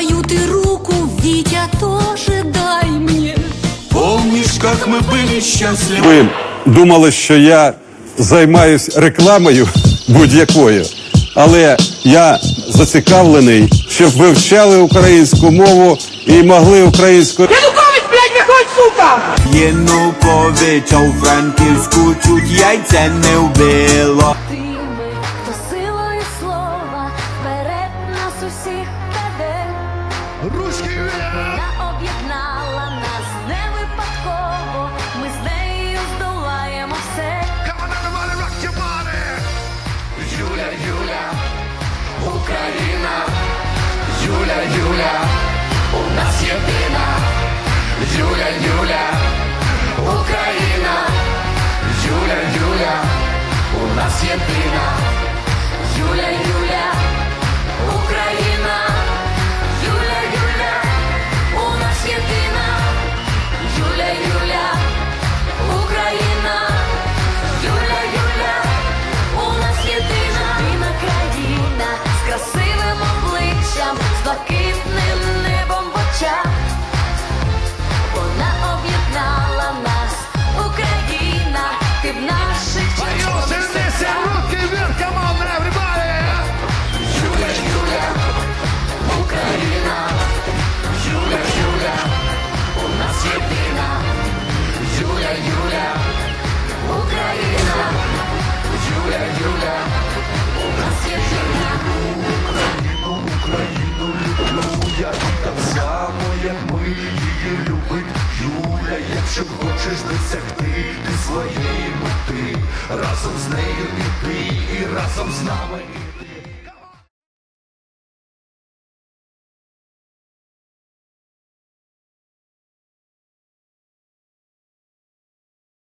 Твою ты руку, Витя, тоже дай мне. Помнишь, как мы были счастливы? Ви думали, що я займаюсь рекламою будь-якою, але я зацікавлений, щоб вивчали українську мову і могли українською. Янукович, блядь, виходь, сука! Януковича у Франківську чуть яйця не вбило. Вона об'єднала нас не випадково. Ми з нею здолаємо все. Юля, Юля, Україна, Юля, Юля, у нас єдина, Юля, Юля, Україна, Юля, Юля, у нас єдина, Якщо хочеш досягти ти своєї мети, разом з нею іти і разом з нами.